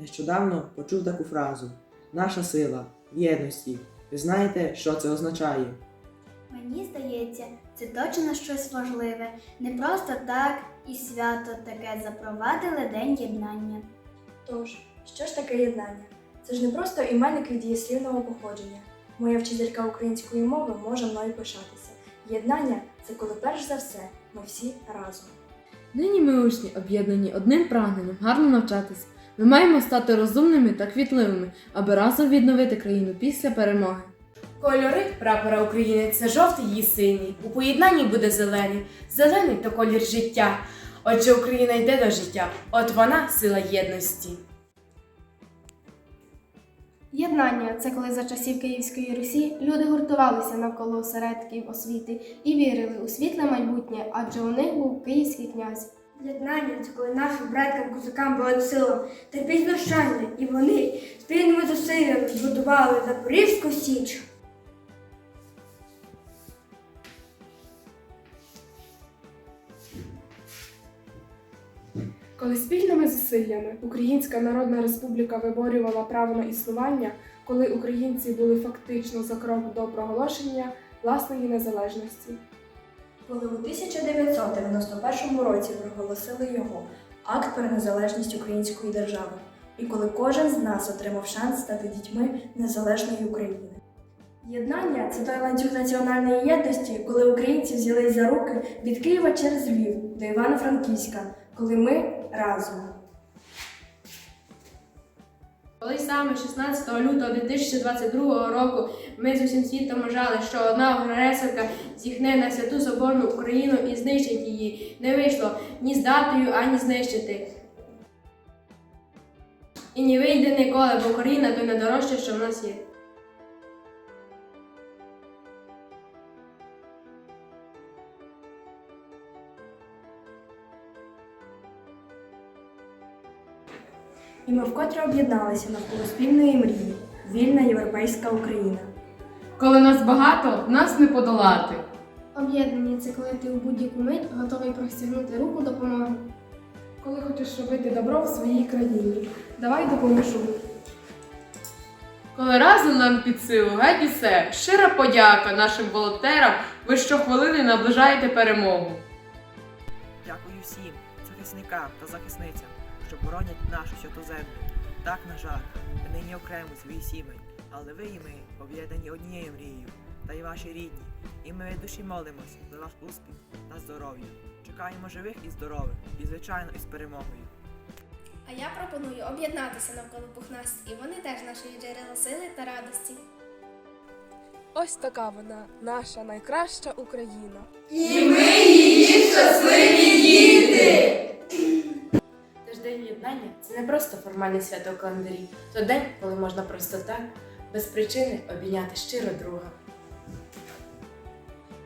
Нещодавно почув таку фразу: Наша сила в єдності. Ви знаєте, що це означає? Мені здається, це точно щось важливе. Не просто так і свято таке запровадили День єднання. Тож, що ж таке єднання? Це ж не просто іменник від дієслівного походження. Моя вчителька української мови може мною пишатися. Єднання це коли перш за все ми всі разом. Нині ми учні об'єднані одним прагненням гарно навчатись. Ми маємо стати розумними та квітливими, аби разом відновити країну після перемоги. Кольори прапора України це жовтий і синій. У поєднанні буде зелений. Зелений то колір життя. Отже, Україна йде до життя. От вона сила єдності. Єднання це коли за часів Київської Русі люди гуртувалися навколо осередків освіти і вірили у світле майбутнє, адже у них був київський князь. Єднання це коли нашим браткам козакам було сила та пізнощання, і вони спільними зусиллями збудували Запорізьку Січ. Коли спільними зусиллями Українська Народна Республіка виборювала право на існування, коли українці були фактично за крок до проголошення власної незалежності. Коли у 1991 році проголосили його акт про незалежність української держави, і коли кожен з нас отримав шанс стати дітьми незалежної України. Єднання це той ланцюг національної єдності, коли українці взялись за руки від Києва через Львів до Івано-Франківська, коли ми разом. Коли саме 16 лютого 2022 року ми з усім світом вважали, що одна агресорка зіхне на святу соборну Україну і знищить її, не вийшло ні з датою, ані знищити. І не вийде ніколи, бо Україна то найдорожче, що в нас є. І ми вкотре об'єдналися навколо спільної мрії вільна європейська Україна. Коли нас багато, нас не подолати. Об'єднання це коли ти у будь-яку мить готовий простягнути руку допомоги. Коли хочеш робити добро в своїй країні, давай допоможу. Коли разом нам під силу, геть усе, щира подяка нашим волонтерам, ви щохвилини наближаєте перемогу. Дякую всім захисникам та захисницям, що боронять нашу святу землю. Так, на жаль, ми нині окремо свої сімей, але ви і ми об'єднані однією мрією, та й ваші рідні. І ми від душі молимось за ваш успіх та здоров'я. Чекаємо живих і здорових, і звичайно із перемогою. А я пропоную об'єднатися навколо пухнастиків. Вони теж наші джерела сили та радості. Ось така вона, наша найкраща Україна. Тож не просто формальне свято у календарі, то день, коли можна просто так, без причини обійняти щиро друга.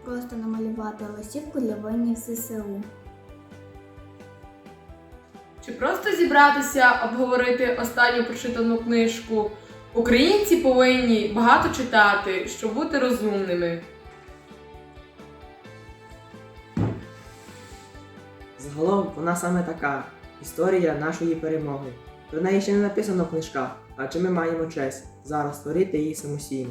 Просто намалювати листівку для воїнів ЗСУ. Чи просто зібратися, обговорити останню прочитану книжку? Українці повинні багато читати, щоб бути розумними. Загалом вона саме така історія нашої перемоги. Про неї ще не написано в книжках, адже ми маємо честь зараз створити її самостійно.